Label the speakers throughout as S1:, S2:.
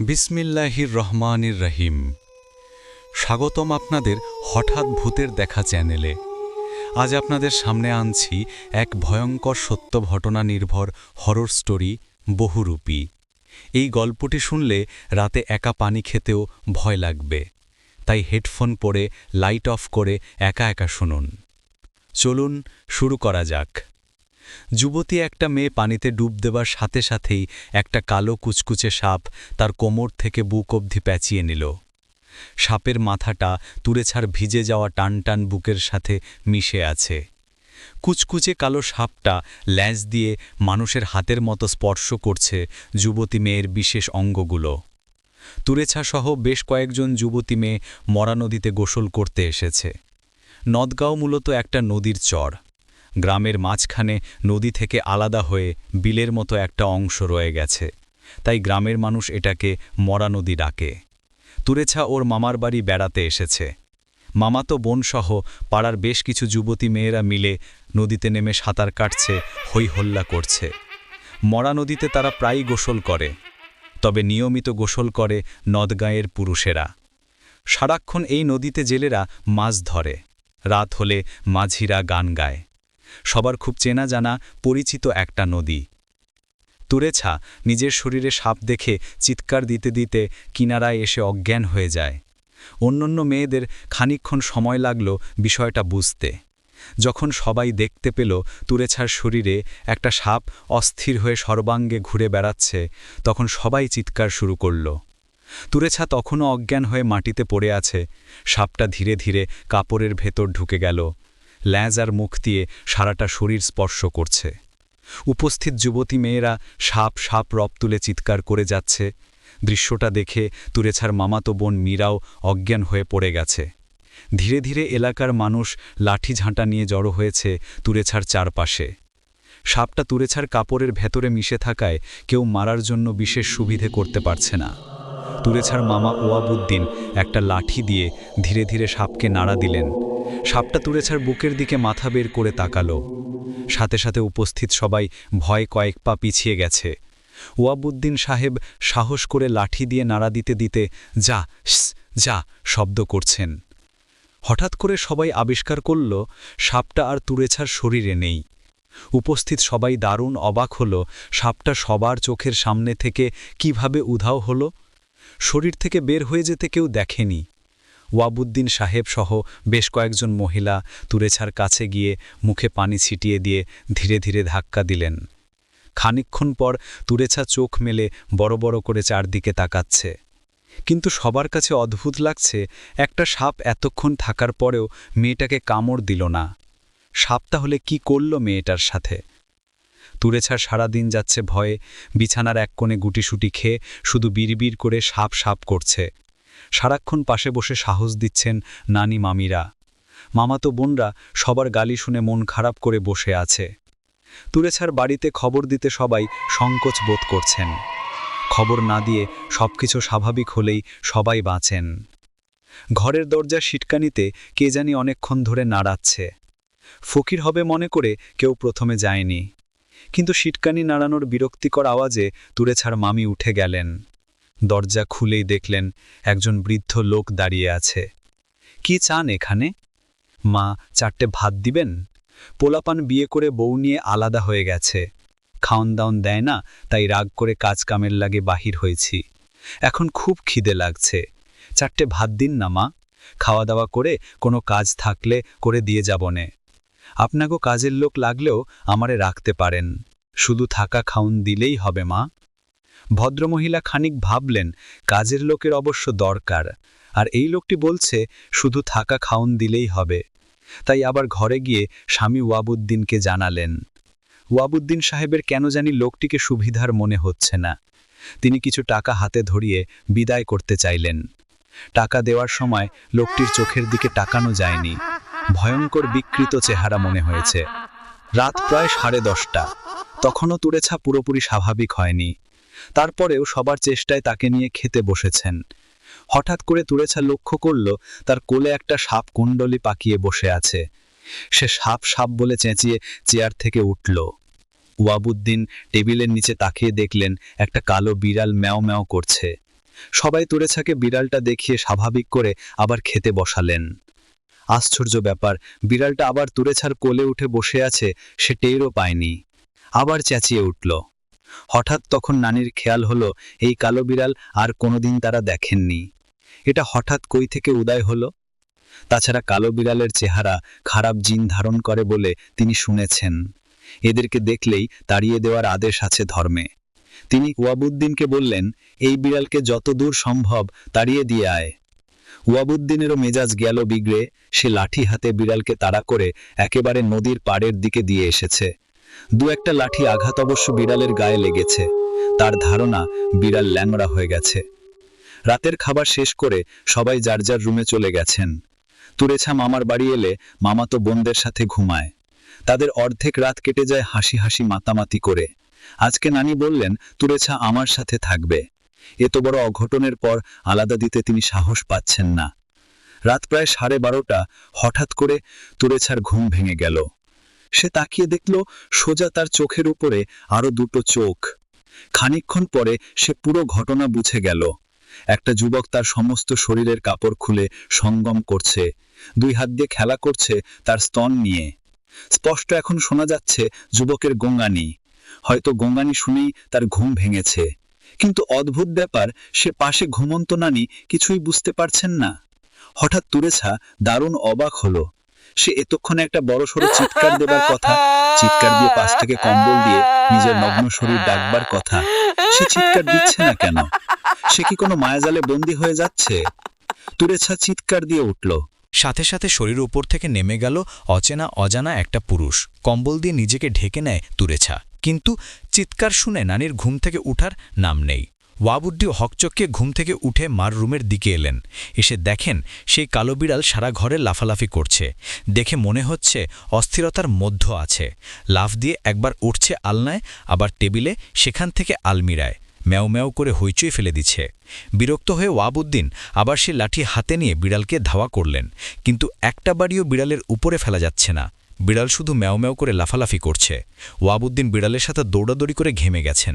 S1: বিসমিল্লাহির রহমানির রহিম। স্বাগতম আপনাদের হঠাৎ ভূতের দেখা চ্যানেলে। আজ আপনাদের সামনে আনছি এক ভয়ঙ্কর সত্য ঘটনা নির্ভর হরর স্টোরি বহুরূপী। এই গল্পটি শুনলে রাতে একা পানি খেতেও ভয় লাগবে। তাই হেডফোন পরে লাইট অফ করে একা একা শুনুন। চলুন, শুরু করা যাক। যুবতী একটা মেয়ে পানিতে ডুব দেবার সাথে সাথেই একটা কালো কুচকুচে সাপ তার কোমর থেকে বুক অবধি প্যাঁচিয়ে নিল। সাপের মাথাটা তুরেছাড় ভিজে যাওয়া টান টান বুকের সাথে মিশে আছে। কুচকুচে কালো সাপটা ল্যাজ দিয়ে মানুষের হাতের মতো স্পর্শ করছে যুবতী মেয়ের বিশেষ অঙ্গগুলো। তুরেছাসহ বেশ কয়েকজন যুবতী মেয়ে মরা নদীতে গোসল করতে এসেছে। নদগাঁও মূলত একটা নদীর চর। গ্রামের মাঝখানে নদী থেকে আলাদা হয়ে বিলের মতো একটা অংশ রয়ে গেছে। তাই গ্রামের মানুষ এটাকে মরা নদী ডাকে। তুরেছা ওর মামার বাড়ি বেড়াতে এসেছে। মামাতো বোনসহ পাড়ার বেশ কিছু যুবতী মেয়েরা মিলে নদীতে নেমে সাঁতার কাটছে হই হল্লা করছে। মরা নদীতে তারা প্রায়ই গোসল করে, তবে নিয়মিত গোসল করে নদগাঁয়ের পুরুষেরা। সারাক্ষণ এই নদীতে জেলেরা মাছ ধরে, রাত হলে মাঝিরা গান গায়। সবার খুব চেনা জানা পরিচিত একটা নদী। তুরেছা নিজের শরীরে সাপ দেখে চিৎকার দিতে দিতে কিনারায় এসে অজ্ঞান হয়ে যায়। অন্যান্য মেয়েদের খানিকক্ষণ সময় লাগল বিষয়টা বুঝতে। যখন সবাই দেখতে পেল তুরেছার শরীরে একটা সাপ অস্থির হয়ে সর্বাঙ্গে ঘুরে বেড়াচ্ছে, তখন সবাই চিৎকার শুরু করল। তুরেছা তখনও অজ্ঞান হয়ে মাটিতে পড়ে আছে। সাপটা ধীরে ধীরে কাপড়ের ভেতর ঢুকে গেল। ল্যাজ আর মুখ দিয়ে সারাটা শরীর স্পর্শ করছে। উপস্থিত যুবতী মেয়েরা সাপ সাপ রব তুলে চিৎকার করে যাচ্ছে। দৃশ্যটা দেখে তুরেছার মামাতো বোন মীরাও অজ্ঞান হয়ে পড়ে গেছে। ধীরে ধীরে এলাকার মানুষ লাঠি ঝাঁটা নিয়ে জড়ো হয়েছে তুরেছার চারপাশে। সাপটা তুরেছার কাপড়ের ভেতরে মিশে থাকায় কেউ মারার জন্য বিশেষ সুবিধে করতে পারছে না। তুরেছার মামা ওয়াবুদ্দিন একটা লাঠি দিয়ে ধীরে ধীরে সাপকে নাড়া দিলেন। সাপটা তুরেছার বুকের দিকে মাথা বের করে তাকালো। সাথে সাথে উপস্থিত সবাই ভয় কয়েক পা পিছিয়ে গেছে। ওয়াবুদ্দিন সাহেব সাহস করে লাঠি দিয়ে নাড়া দিতে দিতে, যা যা, শব্দ করছেন। হঠাৎ করে সবাই আবিষ্কার করল, সাপটা আর তুরেছার শরীরে নেই। উপস্থিত সবাই দারুণ অবাক হল, সাপটা সবার চোখের সামনে থেকে কীভাবে উধাও হল? শরীর থেকে বের হয়ে যেতে কেউ দেখেনি। ওয়াবুদ্দিন সাহেব সহ বেশ কয়েকজন মহিলা তুরেছার কাছে গিয়ে মুখে পানি ছিটিয়ে দিয়ে ধীরে ধীরে ধাক্কা দিলেন। খানিকক্ষণ পর তুরেছা চোখ মেলে বড় বড় করে চারদিকে তাকাচ্ছে। কিন্তু সবার কাছে অদ্ভুত লাগছে, একটা সাপ এতক্ষণ থাকার পরেও মেয়েটাকে কামড় দিল না। সাপ তাহলে কি করল মেয়েটার সাথে? তুরেছার সারাদিন যাচ্ছে ভয়ে, বিছানার এক কোণে গুটিসুটি খেয়ে শুধু বিড়বিড় করে সাপ সাপ করছে। সারাক্ষণ পাশে বসে সাহস দিচ্ছেন নানি মামিরা। মামাতো বোনরা সবার গালি শুনে মন খারাপ করে বসে আছে। তুরেছার বাড়িতে খবর দিতে সবাই সংকোচ বোধ করছেন। খবর না দিয়ে সবকিছু স্বাভাবিক হলেই সবাই বাঁচেন। ঘরের দরজা সিটকানিতে কে জানি অনেকক্ষণ ধরে নাড়াচ্ছে। ফকির হবে মনে করে কেউ প্রথমে যায়নি। কিন্তু সিটকানি নাড়ানোর বিরক্তিকর আওয়াজে তুরেছার মামি উঠে গেলেন। দরজা খুলেই দেখলেন একজন বৃদ্ধ লোক দাঁড়িয়ে আছে। কি চান এখানে? মা, চারটে ভাত দিবেন? পোলাপান বিয়ে করে বউ নিয়ে আলাদা হয়ে গেছে। খাওন দাওন দেয় না, তাই রাগ করে কাজ কামের লাগে বাহির হয়েছি। এখন খুব খিদে লাগছে। চারটে ভাত দিন না, মা। খাওয়া দাওয়া করে কোনো কাজ থাকলে করে দিয়ে যাবনে আপনাকেও কাজের লোক লাগলেও আমারে রাখতে পারেন। শুধু থাকা খাউন দিলেই হবে, মা। ভদ্রমহিলা খানিক ভাবলেন, কাজের লোকের অবশ্য দরকার। আর এই লোকটি বলছে, শুধু থাকা খাউন দিলেই হবে। তাই আবার ঘরে গিয়ে স্বামী ওয়াবুদ্দিনকে জানালেন। ওয়াবুদ্দিন সাহেবের কেন জানি লোকটিকে সুবিধার মনে হচ্ছে না। তিনি কিছু টাকা হাতে ধরিয়ে বিদায় করতে চাইলেন। টাকা দেওয়ার সময় লোকটির চোখের দিকে টাকানো যায়নি। ভয়ঙ্কর বিকৃত চেহারা মনে হয়েছে। রাত প্রায় সাড়ে দশটা। তখনও তুরেছা পুরোপুরি স্বাভাবিক হয়নি। তারপরেও সবার চেষ্টায় তাকে নিয়ে খেতে বসেছেন। হঠাৎ করে তুরেছা লক্ষ্য করল, তার কোলে একটা সাপ কুণ্ডলি পাকিয়ে বসে আছে। সে সাপ সাপ বলে চেঁচিয়ে চেয়ার থেকে উঠল। ওয়াবুদ্দিন টেবিলের নিচে তাকিয়ে দেখলেন, একটা কালো বিড়াল ম্যাও ম্যাও করছে।
S2: সবাই তুরেছাকে বিড়ালটা দেখিয়ে স্বাভাবিক করে আবার খেতে বসালেন। আশ্চর্য ব্যাপার, বিড়ালটা আবার তুরেছার কোলে উঠে বসে আছে, সে টেরও পায়নি। আবার চেঁচিয়ে উঠল। হঠাৎ তখন নানির খেয়াল হলো, এই কালো বিড়াল আর কোনোদিন তারা দেখেননি। এটা হঠাৎ কই থেকে উদয় হলো? তাছাড়া কালো বিড়ালের চেহারা খারাপ জিন ধারণ করে বলে তিনি শুনেছেন। এদেরকে দেখলেই তাড়িয়ে দেওয়ার আদেশ আছে ধর্মে। তিনি ওয়াবুদ্দিনকে বললেন, এই বিড়ালকে যত দূর সম্ভব তাড়িয়ে দিয়ে আয়। ওয়াবুদ্দিনেরও মেজাজ গেল বিগড়ে, সে লাঠি হাতে বিড়ালকে তাড়া করে একেবারে নদীর পাড়ের দিকে দিয়ে এসেছে। দু একটা লাঠি আঘাত অবশ্য বিড়ালের গায়ে লেগেছে। তার ধারণা, বিড়াল ল্যাংড়া হয়ে গেছে। রাতের খাবার শেষ করে সবাই যার যার রুমে চলে গেছেন। তুরেছা মামার বাড়ি এলে মামা তো বোনদের সাথে ঘুমায়। তাদের অর্ধেক রাত কেটে যায় হাসি হাসি মাতামাতি করে। আজকে নানি বললেন, তুরেছা আমার সাথে থাকবে। এত বড় অঘটনের পর আলাদা দিতে তিনি সাহস পাচ্ছেন না। রাত প্রায় সাড়ে বারোটা, হঠাৎ করে তুরেছার ঘুম ভেঙে গেল। সে তাকিয়ে দেখল সোজা তার চোখের উপরে আরও দুটো চোখ। খানিকক্ষণ পরে সে পুরো ঘটনা বুঝে গেল। একটা যুবক তার সমস্ত শরীরের কাপড় খুলে সঙ্গম করছে। দুই হাত দিয়ে খেলা করছে তার স্তন নিয়ে। স্পষ্ট এখন শোনা যাচ্ছে যুবকের গঙ্গানি হয়তো গঙ্গানি শুনেই তার ঘুম ভেঙেছে। কিন্তু অদ্ভুত ব্যাপার, সে পাশে ঘুমন্ত নানি কিছুই বুঝতে পারছেন না। হঠাৎ তুরেছা দারুণ অবাক হলো। সে এতক্ষণে একটা বড় সড়ো চিৎকার দেবার কথা, চিৎকার দিয়ে পাশ থেকে কম্বল দিয়ে নিজের নগ্ন শরীর ডাকবার কথা, সে চিৎকার দিচ্ছে না কেন? সে কি কোনো মায়াজালে বন্দী হয়ে যাচ্ছে? তুরেছা চিৎকার দিয়ে উঠল।
S3: সাথে সাথে শরীর উপর থেকে নেমে গেল অচেনা অজানা একটা পুরুষ। কম্বল দিয়ে নিজেকে ঢেকে নেয় তুরেছা কিন্তু চিৎকার শুনে নানির ঘুম থেকে উঠার নাম নেই। ওয়াবুদ্দি হকচককে ঘুম থেকে উঠে মার রুমের দিকে এলেন। এসে দেখেন সেই কালো বিড়াল সারা ঘরে লাফালাফি করছে। দেখে মনে হচ্ছে অস্থিরতার মধ্য আছে। লাফ দিয়ে একবার উঠছে আলনায়, আবার টেবিলে, সেখান থেকে আলমিরায়। ম্যাও ম্যাও করে হইচই ফেলে দিচ্ছে। বিরক্ত হয়ে ওয়াবুদ্দিন আবার সে লাঠি হাতে নিয়ে বিড়ালকে ধাওয়া করলেন। কিন্তু একটা বাড়িও বিড়ালের উপরে ফেলা যাচ্ছে না। বিড়াল শুধু ম্যাও ম্যাও করে লাফালাফি করছে। ওয়াবুদ্দিন বিড়ালের সাথে দৌড়াদৌড়ি করে ঘেমে গেছেন।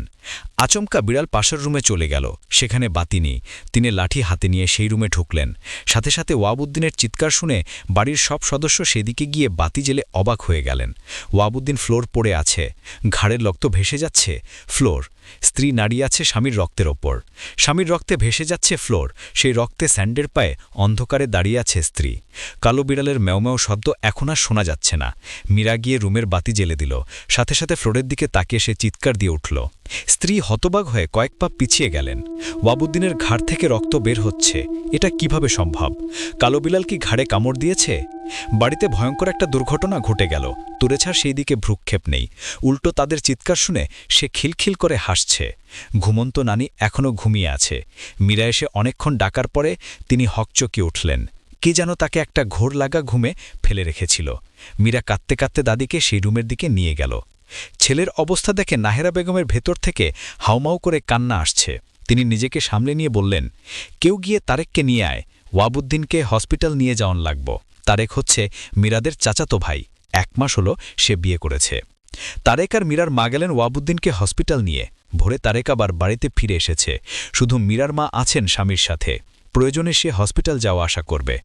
S3: আচমকা বিড়াল পাশের রুমে চলে গেল। সেখানে বাতি নেই তিনি লাঠি হাতে নিয়ে সেই রুমে ঢুকলেন। সাথে সাথে ওয়াবুদ্দিনের চিৎকার শুনে বাড়ির সব সদস্য সেদিকে গিয়ে বাতি জেলে অবাক হয়ে গেলেন। ওয়াবুদ্দিন ফ্লোর পড়ে আছে। ঘাড়ের লক্ত ভেসে যাচ্ছে। ফ্লোর স্ত্রী নাড়িয়ে আছে স্বামীর রক্তের ওপর। স্বামীর রক্তে ভেসে যাচ্ছে ফ্লোর। সেই রক্তে স্যান্ডের পায়ে অন্ধকারে দাঁড়িয়ে আছে স্ত্রী। কালো বিড়ালের ম্যাওম্যাও শব্দ এখন আর শোনা যাচ্ছে না। মীরা গিয়ে রুমের বাতি জেলে দিল। সাথে সাথে ফ্লোরের দিকে তাকিয়ে সে চিৎকার দিয়ে উঠল। স্ত্রী হতবাগ হয়ে কয়েক পা পিছিয়ে গেলেন। ওয়াবুদ্দিনের ঘাড় থেকে রক্ত বের হচ্ছে। এটা কীভাবে সম্ভব? কালো বিড়াল কি ঘাড়ে কামড় দিয়েছে? বাড়িতে ভয়ঙ্কর একটা দুর্ঘটনা ঘটে গেল। তুরেছার সেই দিকে ভ্রুক্ষেপ নেই। উল্টো তাদের চিৎকার শুনে সে খিলখিল করে হাসছে ঘুমন্ত নানি এখনও ঘুমিয়ে আছে। মীরা এসে অনেকক্ষণ ডাকার পরে তিনি হকচকিয়ে উঠলেন। কে যেন তাকে একটা ঘোর লাগা ঘুমে ফেলে রেখেছিল। মীরা কাঁদতে কাঁদতে দাদিকে সেই রুমের দিকে নিয়ে গেল। ছেলের অবস্থা দেখে নাহেরা বেগমের ভেতর থেকে হাউমাউ করে কান্না আসছে। তিনি নিজেকে সামলে নিয়ে বললেন, কেউ গিয়ে তারেককে নিয়ে আয়। ওয়াবুদ্দিনকে হসপিটাল নিয়ে যাওয়ান লাগব। তারেক হচ্ছে মীরাদের চাচাতো ভাই। এক মাস হলো সে বিয়ে করেছে। তারেক আর মীরার মা গেলেন ওয়াবুদ্দিনকে হসপিটাল নিয়ে। ভোরে তারেক আবার বাড়িতে ফিরে এসেছে। শুধু মীরার মা আছেন স্বামীর সাথে। প্রয়োজনে সে হসপিটাল যাওয়া আশা করবে।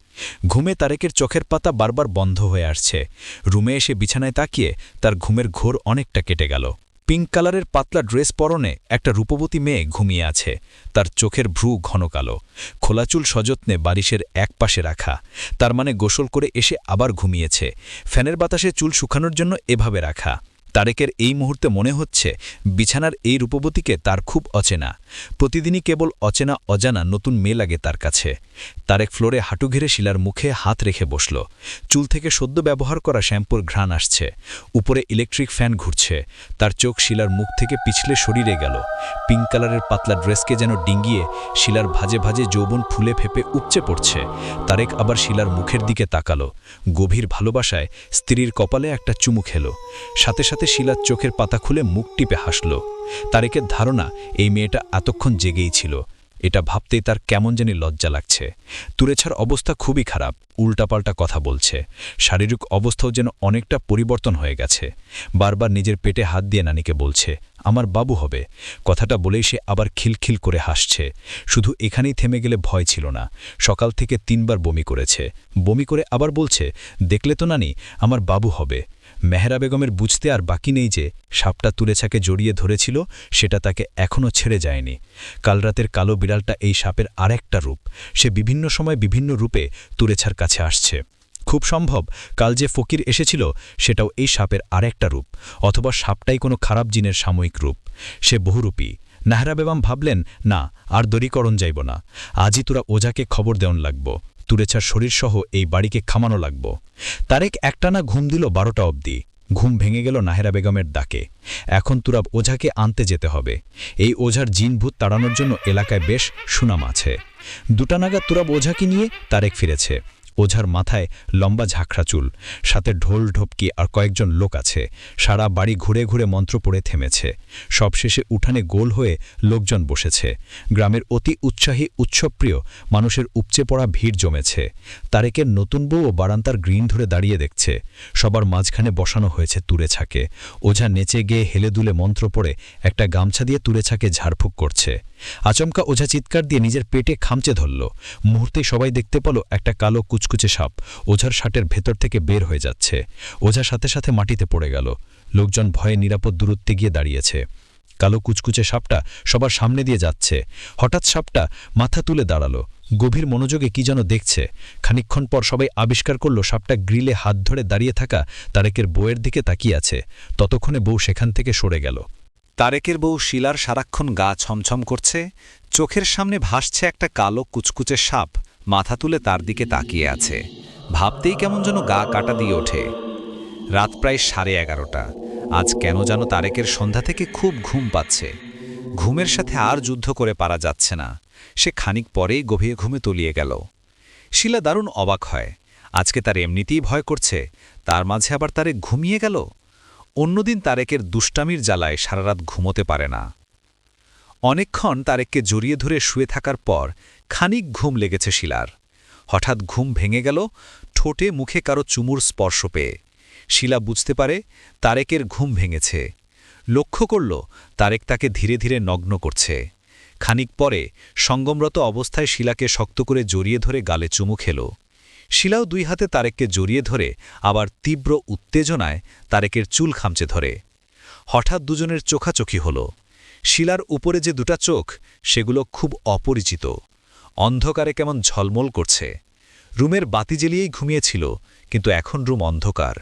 S3: ঘুমে তারেকের চোখের পাতা বারবার বন্ধ হয়ে আসছে। রুমে এসে বিছানায় তাকিয়ে তার ঘুমের ঘোর অনেকটা কেটে গেল। পিঙ্ক কালারের পাতলা ড্রেস পরনে একটা রূপবতী মেয়ে ঘুমিয়ে আছে। তার চোখের ভ্রু ঘন কালো। খোলাচুল সযত্নে বারিশের এক পাশে রাখা। তার মানে গোসল করে এসে আবার ঘুমিয়েছে। ফ্যানের বাতাসে চুল শুকানোর জন্য এভাবে রাখা। তারেকের এই মুহূর্তে মনে হচ্ছে বিছানার এই রূপবতীকে তার খুব অচেনা। প্রতিদিনই কেবল অচেনা অজানা নতুন মেয়ে লাগে তার কাছে। তারেক ফ্লোরে হাঁটু ঘিরে শিলার মুখে হাত রেখে বসল। চুল থেকে সদ্য ব্যবহার করা শ্যাম্পুর ঘ্রাণ আসছে। উপরে ইলেকট্রিক ফ্যান ঘুরছে। তার চোখ শিলার মুখ থেকে পিছলে শরীরে গেল। পিঙ্ক কালারের পাতলা ড্রেসকে যেন ডিঙ্গিয়ে শিলার ভাজে ভাজে যৌবন ফুলে ফেপে উপচে পড়ছে। তারেক আবার শিলার মুখের দিকে তাকালো। গভীর ভালোবাসায় স্ত্রীর কপালে একটা চুমু খেলো। সাথে সাথে শিলার চোখের পাতা খুলে মুখ টিপে হাসল। তারেকের ধারণা, এই মেয়েটা এতক্ষণ জেগেই ছিল। এটা ভাবতেই তার কেমন জানি লজ্জা লাগছে। তুরেছার অবস্থা খুবই খারাপ, উল্টাপাল্টা কথা বলছে। শারীরিক অবস্থাও যেন অনেকটা পরিবর্তন হয়ে গেছে। বারবার নিজের পেটে হাত দিয়ে নানিকে বলছে, আমার বাবু হবে। কথাটা বলেই সে আবার খিলখিল করে হাসছে। শুধু এখানেই থেমে গেলে ভয় ছিল না, সকাল থেকে তিনবার বমি করেছে। বমি করে আবার বলছে, দেখলে তো নানি, আমার বাবু হবে। মেহরা বেগমের বুঝতে আর বাকি নেই যে সাপটা তুলেছাকে জড়িয়ে ধরেছিল, সেটা তাকে এখনও ছেড়ে যায়নি। কাল রাতের কালো বিড়ালটা এই সাপের আরেকটা রূপ। সে বিভিন্ন সময় বিভিন্ন রূপে তুলেছার কাছে আসছে। খুব সম্ভব, কাল যে ফকির এসেছিল, সেটাও এই সাপের আরেকটা রূপ, অথবা সাপটাই কোনো খারাপ জিনের সাময়িক রূপ। সে বহুরূপী। নাহরা বেগম ভাবলেন, না, আর দড়িকরণ যাইব না। আজই তোরা ওঝাকে খবর দেওয়ান লাগব। তুরেছার শরীরসহ এই বাড়িকে খামানো লাগব। তারেক একটানা ঘুম দিল বারোটা অবধি। ঘুম ভেঙে গেল নাহেরা বেগমের ডাকে। এখন তুরাব ওঝাকে আনতে যেতে হবে। এই ওঝার জিনভূত তাড়ানোর জন্য এলাকায় বেশ সুনাম আছে। দুটা নাগা তুরাব ওঝাকে নিয়ে তারেক ফিরেছে। ওঝার মাথায় লম্বা ঝাঁকড়া চুল, সাথে ঢোল ঢোপকি আর কয়েকজন লোক আছে। সারা বাড়ি ঘুরে ঘুরে মন্ত্র পড়ে থেমেছে। সবশেষে উঠানে গোল হয়ে লোকজন বসেছে। গ্রামের অতি উৎসাহী, উৎসবপ্রিয় মানুষের উপচে পড়া ভিড় জমেছে। তারেকের নতুন বউ ও বারান্তার গ্রিন ধরে দাঁড়িয়ে দেখছে। সবার মাঝখানে বসানো হয়েছে তুরেছাকে ওঝা নেচে গিয়ে হেলে দুলে মন্ত্র পড়ে একটা গামছা দিয়ে তুরেছাকে ঝাড়ফুঁক করছে। আচমকা ওঝা চিৎকার দিয়ে নিজের পেটে খামচে ধরল। মুহূর্তে সবাই দেখতে পেল একটা কালো কুচকুচে সাপ ওঝার শার্টের ভেতর থেকে বের হয়ে যাচ্ছে। ওঝা সাথে সাথে মাটিতে পড়ে গেল। লোকজন ভয়ে নিরাপদ দূরত্বে গিয়ে দাঁড়িয়েছে। কালো কুচকুচে সাপটা সবার সামনে দিয়ে যাচ্ছে। হঠাৎ সাপটা মাথা তুলে দাঁড়াল। গভীর মনোযোগে কি যেন দেখছে। খানিকক্ষণ পর সবাই আবিষ্কার করল সাপটা গ্রিলে হাত ধরে দাঁড়িয়ে থাকা তারেকের বউয়ের দিকে তাকিয়ে আছে। ততক্ষণে বউ সেখান থেকে সরে গেল।
S1: তারেকের বউ শিলার সারাক্ষণ গা ছমছম করছে। চোখের সামনে ভাসছে একটা কালো কুচকুচে সাপ। মাথা তুলে তার দিকে তাকিয়ে আছে। ভাবতেই কেমন যেন গা কাটা দিয়ে ওঠে। রাত প্রায় সাড়ে এগারোটা। আজ কেন যেন তারেকের সন্ধ্যা থেকে খুব ঘুম পাচ্ছে। ঘুমের সাথে আর যুদ্ধ করে পারা যাচ্ছে না। সে খানিক পরেই গভীর ঘুমে তলিয়ে গেল। শিলা দারুণ অবাক হয়। আজকে তার এমনিতেই ভয় করছে। তার মাঝে আবার তারেক ঘুমিয়ে গেল? অন্যদিন তারেকের দুষ্টামির জ্বালায় সারারাত ঘুমোতে পারে না। অনেকক্ষণ তারেককে জড়িয়ে ধরে শুয়ে থাকার পর খানিক ঘুম লেগেছে শিলার। হঠাৎ ঘুম ভেঙে গেল, ঠোঁটে মুখে কারও চুমুর স্পর্শ পেয়ে। শিলা বুঝতে পারে, তারেকের ঘুম ভেঙেছে। লক্ষ্য করল, তারেক তাকে ধীরে ধীরে নগ্ন করছে। খানিক পরে, সঙ্গমরত অবস্থায় শিলাকে শক্ত করে জড়িয়ে ধরে গালে চুমু খেল। শিলাও দুই হাতে তারেককে জড়িয়ে ধরে, আবার তীব্র উত্তেজনায় তারেকের চুল খামচে ধরে। হঠাৎ দুজনের চোখাচোখি হল। শিলার উপরে যে দুটা চোখ, সেগুলো খুব অপরিচিত। অন্ধকারে কেমন ঝলমল করছে। রুমের বাতি জ্বেলিয়েই ঘুমিয়েছিল, কিন্তু এখন রুম অন্ধকার।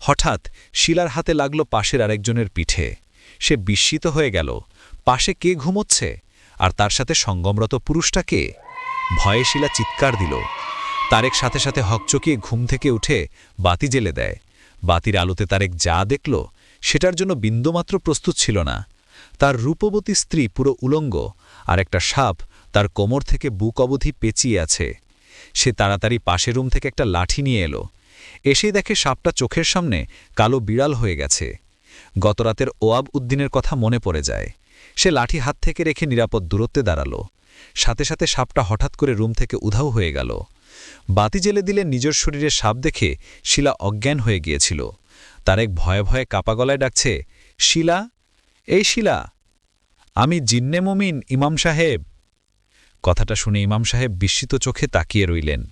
S1: হঠাৎ শিলার হাতে লাগল পাশের আরেকজনের পিঠে। সে বিস্মিত হয়ে গেল, পাশে কে ঘুমোচ্ছে? আর তার সাথে সঙ্গমরত পুরুষটা কে? ভয়ে শিলা চিৎকার দিল। তারেক সাথে সাথে হকচকিয়ে ঘুম থেকে উঠে বাতি জেলে দেয়। বাতির আলোতে তারেক যা দেখল, সেটার জন্য বিন্দুমাত্র প্রস্তুত ছিল না। তার রূপবতী স্ত্রী পুরো উলঙ্গ আর একটা সাপ তার কোমর থেকে বুক অবধি পেঁচিয়ে আছে। সে তাড়াতাড়ি পাশের রুম থেকে একটা লাঠি নিয়ে এলো। এসেই দেখে সাপটা চোখের সামনে কালো বিড়াল হয়ে গেছে। গতরাতের ওয়াব উদ্দিনের কথা মনে পড়ে যায়। সে লাঠি হাত থেকে রেখে নিরাপদ দূরত্বে দাঁড়াল। সাথে সাথে সাপটা হঠাৎ করে রুম থেকে উধাও হয়ে গেল। বাতি জেলে দিলে নিজের শরীরে সাপ দেখে শিলা অজ্ঞান হয়ে গিয়েছিল। তারেক ভয়ে ভয়ে কাপা গলায় ডাকছে, শিলা, এই শিলা! আমি জিন্নে মমিন ইমাম সাহেব কথাটা শুনে ইমাম সাহেব বিস্মিত চোখে তাকিয়ে রইলেন।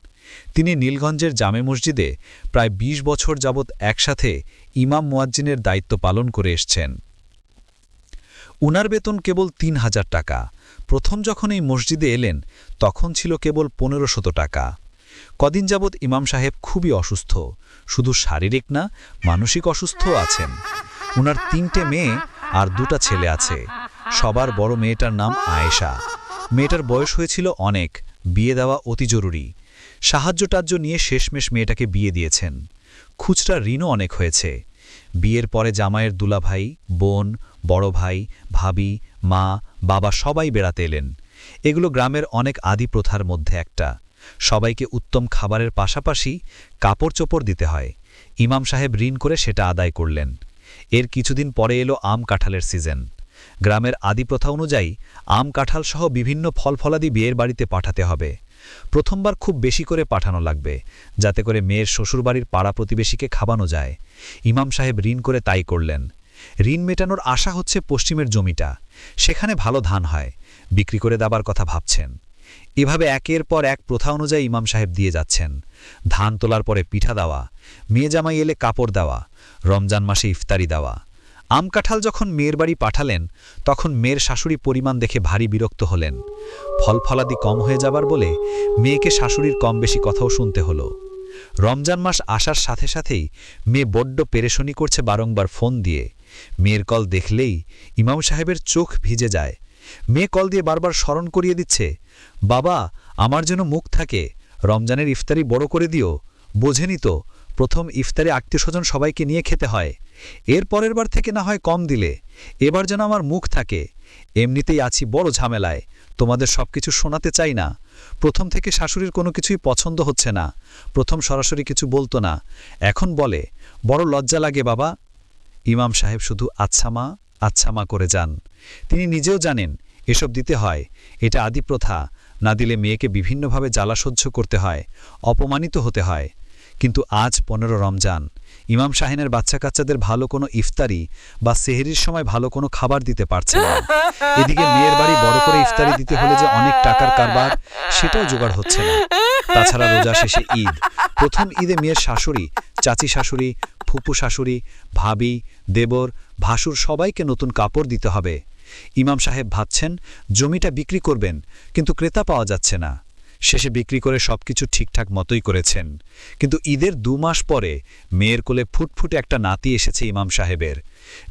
S1: তিনি নীলগঞ্জের জামে মসজিদে প্রায় ২০ বছর যাবৎ একসাথে ইমাম মোয়াজ্জিনের দায়িত্ব পালন করে এসছেন। উনার বেতন কেবল তিন হাজার টাকা। প্রথম যখন এই মসজিদে এলেন, তখন ছিল কেবল পনেরোশত টাকা। কদিন যাবৎ ইমাম সাহেব খুবই অসুস্থ। শুধু শারীরিক না, মানসিক অসুস্থও আছেন। উনার তিনটে মেয়ে আর দুটা ছেলে আছে। সবার বড় মেয়েটার নাম আয়েশা। মেয়েটার বয়স হয়েছিল অনেক, বিয়ে দেওয়া অতি জরুরি। সাহায্য টাহ্য নিয়ে শেষমেশ মেয়েটাকে বিয়ে দিয়েছেন। খুচরা ঋণও অনেক হয়েছে। বিয়ের পরে জামাইয়ের দুলাভাই, বোন, বড় ভাই, ভাবি, মা, বাবা সবাই বেড়াতে এলেন। এগুলো গ্রামের অনেক আদি প্রথার মধ্যে একটা। সবাইকে উত্তম খাবারের পাশাপাশি কাপড় চোপড় দিতে হয়। ইমাম সাহেব ঋণ করে সেটা আদায় করলেন। এর কিছুদিন পরে এলো আম কাঁঠালের সিজন। গ্রামের আদি প্রথা অনুযায়ী আম কাঁঠাল সহ বিভিন্ন ফলফলাদি বিয়ের বাড়িতে পাঠাতে হবে। প্রথমবার খুব বেশি করে পাঠানো লাগবে, যাতে করে মেয়ের শ্বশুরবাড়ির পাড়া প্রতিবেশীকে খাওয়ানো যায়। ইমাম সাহেব ঋণ করে তাই করলেন।
S4: ঋণ মেটানোর আশা হচ্ছে পশ্চিমের জমিটা। সেখানে ভালো ধান হয়, বিক্রি করে দেবার কথা ভাবছেন। এভাবে একের পর এক প্রথা অনুযায়ী ইমাম সাহেব দিয়ে যাচ্ছেন। ধান তোলার পরে পিঠা দেওয়া, মেয়ে জামাই এলে কাপড় দেওয়া, রমজান মাসে ইফতারি দেওয়া। আম কাঁঠাল যখন মেয়ের বাড়ি পাঠালেন, তখন মেয়ের শাশুড়ি পরিমাণ দেখে ভারী বিরক্ত হলেন। ফল ফলাদি কম হয়ে যাবার বলে মেয়েকে শাশুড়ির কম বেশি কথাও শুনতে হলো। রমজান মাস আসার সাথে সাথেই মেয়ে বড্ড পেরেশনি করছে বারংবার ফোন দিয়ে। মেয়ের কল দেখলেই ইমাম সাহেবের চোখ ভিজে যায়। মেয়ে কল দিয়ে বারবার স্মরণ করিয়ে দিচ্ছে, বাবা, আমার যেন মুখ থাকে, রমজানের ইফতারি বড় করে দিও, বোঝেনি তো প্রথম ইফতারে আত্মীয় স্বজন সবাইকে নিয়ে খেতে হয়। এর পরের বার থেকে না হয় কম দিলে। এবার যেন আমার মুখ থাকে। এমনিতেই আছি বড় ঝামেলায়। তোমাদের সব কিছু শোনাতে চাই না। প্রথম থেকে শাশুড়ির কোনো কিছুই পছন্দ হচ্ছে না। প্রথম সরাসরি কিছু বলতো না। এখন বলে, বড় লজ্জা লাগে বাবা। ইমাম সাহেব শুধু আচ্ছা মা আচ্ছা মা করে যান। তিনি নিজেও জানেন, এসব দিতে হয়। এটা আদি প্রথা না দিলে মেয়েকে বিভিন্নভাবে জ্বালা সহ্য করতে হয়। অপমানিত হতে হয়। কিন্তু আজ পনেরো রমজান। ইমাম শাহিনের বাচ্চা কাচ্চাদের ভালো কোনো ইফতারি বা সেহেরির সময় ভালো কোনো খাবার দিতে পারছে না। এদিকে মেয়ের বাড়ি বড় করে ইফতারি দিতে হলে যে অনেক টাকার কারবার, সেটাও জোগাড় হচ্ছে না। তাছাড়া রোজা শেষে ঈদ। প্রথম ঈদে মেয়ের শাশুড়ি, চাচি শাশুড়ি, ফুপু শাশুড়ি, ভাবি, দেবর, ভাসুর সবাইকে নতুন কাপড় দিতে হবে। ইমাম সাহেব ভাবছেন, জমিটা বিক্রি করবেন, কিন্তু ক্রেতা পাওয়া যাচ্ছে না। শেষে বিক্রি করে সবকিছু ঠিকঠাক মতোই করেছেন। কিন্তু ঈদের দু মাস পরে মেয়ের কোলে ফুটফুটে একটা নাতি এসেছে ইমাম সাহেবের।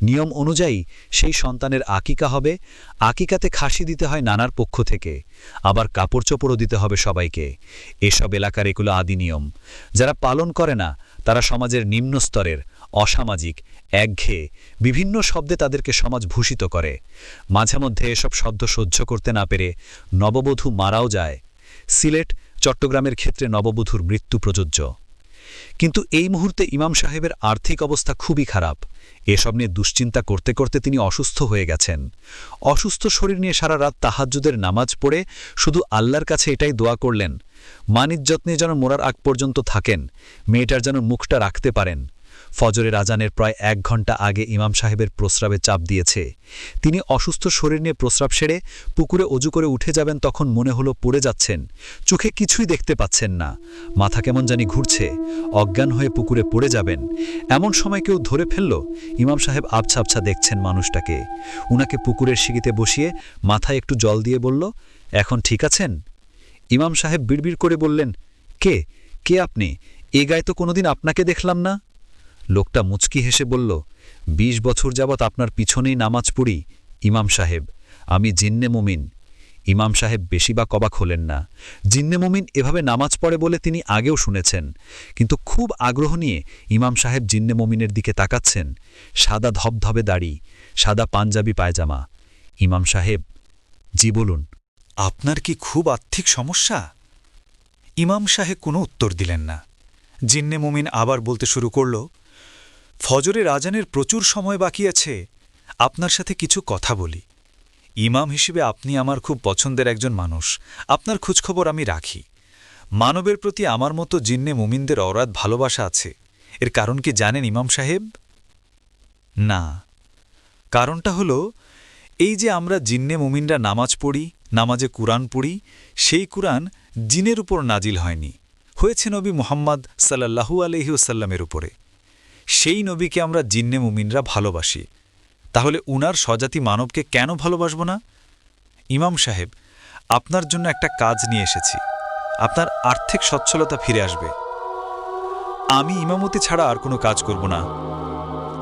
S4: নিয়ম অনুযায়ী সেই সন্তানের আকিকা হবে, আকিকাতে খাসি দিতে হয় নানার পক্ষ থেকে, আবার কাপড় চোপড়ও দিতে হবে সবাইকে। এসব এলাকার এগুলো আদি নিয়ম। যারা পালন করে না, তারা সমাজের নিম্ন স্তরের, অসামাজিক, একঘেয়ে, বিভিন্ন শব্দে তাদেরকে সমাজ ভূষিত করে। মাঝে মধ্যে এসব শব্দ সহ্য করতে না পেরে নববধূ মারাও যায় সিলেট, চট্টগ্রামের ক্ষেত্রে নববধূর মৃত্যু প্রযোজ্য। কিন্তু এই মুহূর্তে ইমাম সাহেবের আর্থিক অবস্থা খুবই খারাপ। এসব নিয়ে দুশ্চিন্তা করতে করতে তিনি অসুস্থ হয়ে গেছেন। অসুস্থ শরীর নিয়ে সারা রাত তাহাজ্জুদের নামাজ পড়ে শুধু আল্লাহর কাছে এটাই দোয়া করলেন মানির যত্নে যেন মোরার আগ পর্যন্ত থাকেন, মেয়েটার যেন মুখটা রাখতে পারেন। ফজরের আজানের প্রায় এক ঘণ্টা আগে ইমাম সাহেবের প্রস্রাবে চাপ দিয়েছে। তিনি অসুস্থ শরীর নিয়ে প্রস্রাব সেরে পুকুরে অজু করে উঠে যাবেন তখন মনে হলো পড়ে যাচ্ছেন। চোখে কিছুই দেখতে পাচ্ছেন না। মাথা কেমন জানি ঘুরছে। অজ্ঞান হয়ে পুকুরে পড়ে যাবেন। এমন সময় কেউ ধরে ফেলল, ইমাম সাহেব আবছা আবছা দেখছেন মানুষটাকে। উনাকে পুকুরের সিঁড়িতে বসিয়ে মাথায় একটু জল দিয়ে বলল, এখন ঠিক আছেন? ইমাম সাহেব বিড়বিড় করে বললেন, কে? কে আপনি? এ গায়ে তো কোনোদিন আপনাকে দেখলাম না। লোকটা মুচকি হেসে বলল ২০ বছর যাবৎ আপনার পিছনেই নামাজ পড়ি, ইমাম সাহেব। আমি জিন্নে মুমিন। ইমাম সাহেব বেশি বা কবাক হলেন না। জিন্নে মুমিন এভাবে নামাজ পড়ে বলে তিনি আগেও শুনেছেন। কিন্তু খুব আগ্রহ নিয়ে ইমাম সাহেব জিন্নে মুমিনের দিকে তাকাচ্ছেন। সাদা ধবধবে দাড়ি, সাদা পাঞ্জাবি পায়জামা। ইমাম সাহেব, জি বলুন।
S3: আপনার কি খুব আর্থিক সমস্যা? ইমাম সাহেব কোনো উত্তর দিলেন না। জিন্নে মুমিন আবার বলতে শুরু করল ফজরের আজানের প্রচুর সময় বাকি আছে। আপনার সাথে কিছু কথা বলি। ইমাম হিসেবে আপনি আমার খুব পছন্দের একজন মানুষ। আপনার খোঁজখবর আমি রাখি। মানবের প্রতি আমার মতো জিন্নে মুমিনদের অরাধ ভালোবাসা আছে। এর কারণ কি জানেন ইমাম সাহেব? না। কারণটা হলো, এই যে আমরা জিন্নে মুমিনরা নামাজ পড়ি, নামাজে কুরআন পড়ি, সেই কুরআন জিনের উপর নাজিল হয়নি। হয়েছে নবী মোহাম্মদ সাল্লাহু আলহিউসাল্লামের উপরে। সেই নবীকে আমরা জিন্নে মুমিনরা ভালোবাসি। তাহলে উনার স্বজাতি মানবকে কেন ভালোবাসব না? ইমাম সাহেব, আপনার জন্য একটা কাজ নিয়ে এসেছি। আপনার আর্থিক সচ্ছলতা ফিরে আসবে। আমি ইমামতি ছাড়া আর কোনো কাজ করব না।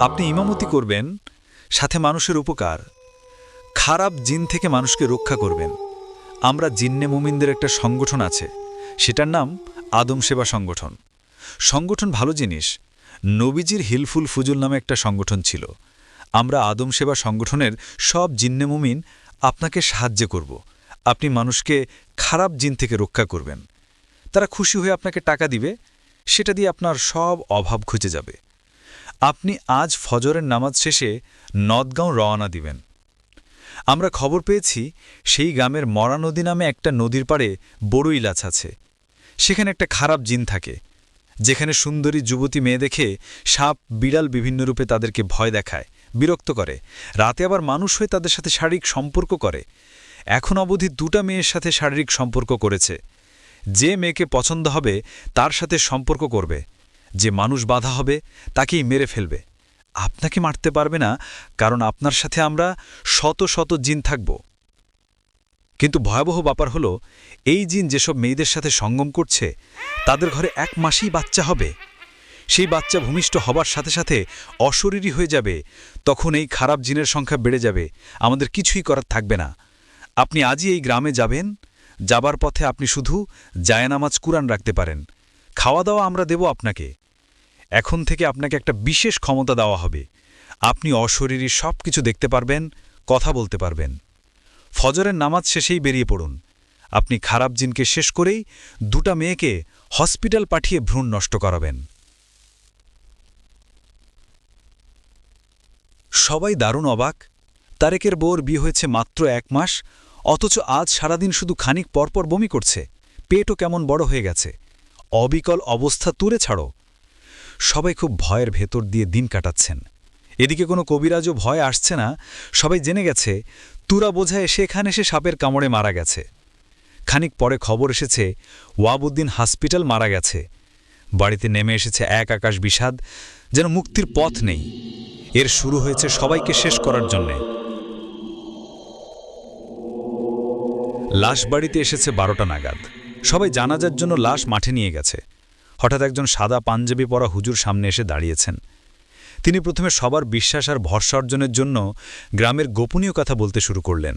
S3: আপনি ইমামতি করবেন, সাথে মানুষের উপকার। খারাপ জিন থেকে মানুষকে রক্ষা করবেন। আমরা জিন্নে মুমিনদের একটা সংগঠন আছে। সেটার নাম আদম সেবা সংগঠন। সংগঠন ভালো জিনিস নবীজির হিলফুল ফুজুল নামে একটা সংগঠন ছিল। আমরা আদম সেবা সংগঠনের সব জিন্নে মুমিন আপনাকে সাহায্য করব। আপনি মানুষকে খারাপ জিন থেকে রক্ষা করবেন। তারা খুশি হয়ে আপনাকে টাকা দিবে, সেটা দিয়ে আপনার সব অভাব খুঁজে যাবে। আপনি আজ ফজরের নামাজ শেষে নদগাঁও রওনা দিবেন। আমরা খবর পেয়েছি, সেই গ্রামের মরা নদী নামে একটা নদীর পাড়ে বড় ইলাচ আছে। সেখানে একটা খারাপ জিন থাকে। যেখানে সুন্দরী যুবতী মেয়ে দেখে সাপ, বিড়াল বিভিন্ন রূপে তাদেরকে ভয় দেখায়,
S4: বিরক্ত করে। রাতে আবার মানুষ হয়ে তাদের সাথে শারীরিক সম্পর্ক করে। এখন অবধি দুটা মেয়ের সাথে শারীরিক সম্পর্ক করেছে। যে মেয়েকে পছন্দ হবে, তার সাথে সম্পর্ক করবে। যে মানুষ বাধা হবে, তাকেই মেরে ফেলবে। আপনাকে মারতে পারবে না, কারণ আপনার সাথে আমরা শত শত জিন থাকব। কিন্তু ভয়াবহ ব্যাপার হলো, এই জিন যেসব মেয়েদের সাথে সঙ্গম করছে, তাদের ঘরে এক মাসেই বাচ্চা হবে। সেই বাচ্চা ভূমিষ্ঠ হবার সাথে সাথে অশরীরী হয়ে যাবে, তখন এই খারাপ জিনের সংখ্যা বেড়ে যাবে, আমাদের কিছুই করার থাকবে না। আপনি আজই এই গ্রামে যাবেন, যাবার পথে আপনি শুধু জায়নামাজ কুরআন রাখতে পারেন। খাওয়া দাওয়া আমরা দেব আপনাকে। এখন থেকে আপনাকে একটা বিশেষ ক্ষমতা দেওয়া হবে। আপনি অশরীরী সব কিছু দেখতে পারবেন, কথা বলতে পারবেন। ফজরের নামাজ শেষেই বেরিয়ে পড়ুন। আপনি খারাপ জিনকে শেষ করেই দুটা মেয়েকে হসপিটাল পাঠিয়ে ভ্রূণ নষ্ট করাবেন। সবাই দারুণ অবাক। তারেকের বউর বিয়ে হয়েছে মাত্র এক মাস, অথচ আজ সারাদিন শুধু খানিক পরপর বমি করছে। পেটও কেমন বড় হয়ে গেছে। অবিকল অবস্থা তুলে ছাড়ো। সবাই খুব ভয়ের ভেতর দিয়ে দিন কাটাচ্ছেন। এদিকে কোনো কবিরাজও ভয় আসছে না। সবাই জেনে গেছে তুরা বোঝায় সেখানে এসে সাপের কামড়ে মারা গেছে। খানিক পরে খবর এসেছে, ওয়াবুদ্দিন হসপিটাল মারা গেছে। বাড়িতে নেমে এসেছে এক আকাশ বিষাদ, যেন মুক্তির পথ নেই। এর শুরু হয়েছে সবাইকে শেষ করার জন্যে। লাশ বাড়িতে এসেছে বারোটা নাগাদ। সবাই জানাজার জন্য লাশ মাঠে নিয়ে গেছে। হঠাৎ একজন সাদা পাঞ্জাবি পরা হুজুর সামনে এসে দাঁড়িয়েছেন। তিনি প্রথমে সবার বিশ্বাস আর ভরসা অর্জনের জন্য গ্রামের গোপনীয় কথা বলতে শুরু করলেন।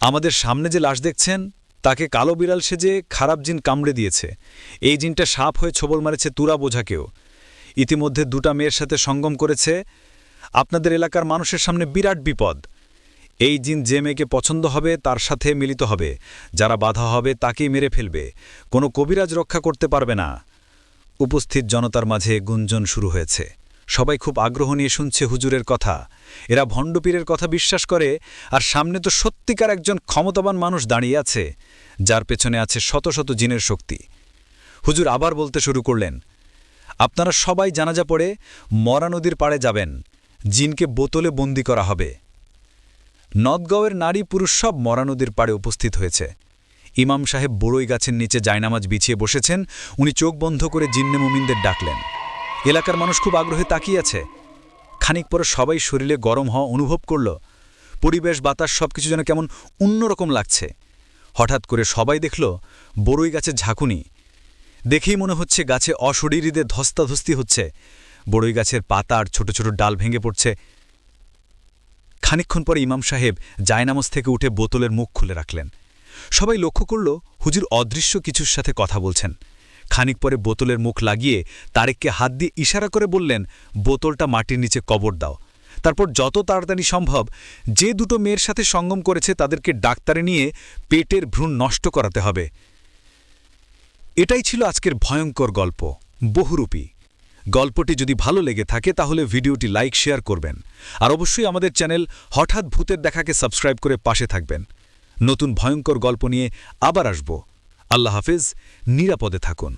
S4: আমাদের সামনে যে লাশ দেখছেন, তাকে কালো বিড়াল সেজে খারাপ জিন কামড়ে দিয়েছে। এই জিনটা সাপ হয়ে ছোবল মারেছে তুরা বোঝাকেও। ইতিমধ্যে দুটা মেয়ের সাথে সঙ্গম করেছে আপনাদের এলাকার মানুষের সামনে বিরাট বিপদ। এই জিন যে মেয়েকে পছন্দ হবে, তার সাথে মিলিত হবে। যারা বাধা হবে, তাকেই মেরে ফেলবে। কোনো কবিরাজ রক্ষা করতে পারবে না। উপস্থিত জনতার মাঝে গুঞ্জন শুরু হয়েছে। সবাই খুব আগ্রহ নিয়ে শুনছে হুজুরের কথা। এরা ভণ্ডপীরের কথা বিশ্বাস করে, আর সামনে তো সত্যিকার একজন ক্ষমতাবান মানুষ দাঁড়িয়ে আছে, যার পেছনে আছে শত শত জিনের শক্তি। হুজুর আবার বলতে শুরু করলেন, আপনারা সবাই জানাজা পড়ে মরা নদীর পাড়ে যাবেন, জিনকে বোতলে বন্দি করা হবে। নদগাঁওয়ের নারী পুরুষ সব মরা নদীর পাড়ে উপস্থিত হয়েছে। ইমাম সাহেব বড়ই গাছের নিচে জায়নামাজ বিছিয়ে বসেছেন, উনি চোখ বন্ধ করে জিন্নে মুমিনদের ডাকলেন। এলাকার মানুষ খুব আগ্রহে তাকিয়ে আছে। খানিক পরে সবাই শরীরে গরম হওয়া অনুভব করল। পরিবেশ, বাতাস সবকিছু যেন কেমন অন্যরকম লাগছে। হঠাৎ করে সবাই দেখল, বড়ই গাছের ঝাঁকুনি। দেখেই মনে হচ্ছে গাছে অশরীরীদের ধস্তাধস্তি হচ্ছে। বড়ই গাছের পাতা আর ছোট ছোট ডাল ভেঙে পড়ছে। খানিকক্ষণ পরে ইমাম সাহেব জায়নামাজ থেকে উঠে বোতলের মুখ খুলে রাখলেন। সবাই লক্ষ্য করল হুজুর অদৃশ্য কিছুর সাথে কথা বলছেন। খানিক পরে বোতলের মুখ লাগিয়ে তারেককে হাত দিয়ে ইশারা করে বললেন, বোতলটা মাটির নিচে কবর দাও। তারপর যত তাড়াতাড়ি সম্ভব যে দুটো মেয়ের সাথে সঙ্গম করেছে তাদেরকে ডাক্তারে নিয়ে পেটের ভ্রূণ নষ্ট করাতে হবে। এটাই ছিল আজকের ভয়ঙ্কর গল্প, বহুরূপী। গল্পটি যদি ভালো লেগে থাকে তাহলে ভিডিওটি লাইক, শেয়ার করবেন। আর অবশ্যই আমাদের চ্যানেল হঠাৎ ভূতের দেখাকে সাবস্ক্রাইব করে পাশে থাকবেন। নতুন ভয়ঙ্কর গল্প নিয়ে আবার আসব। আল্লাহ হাফেজ নিরাপদে থাকুন।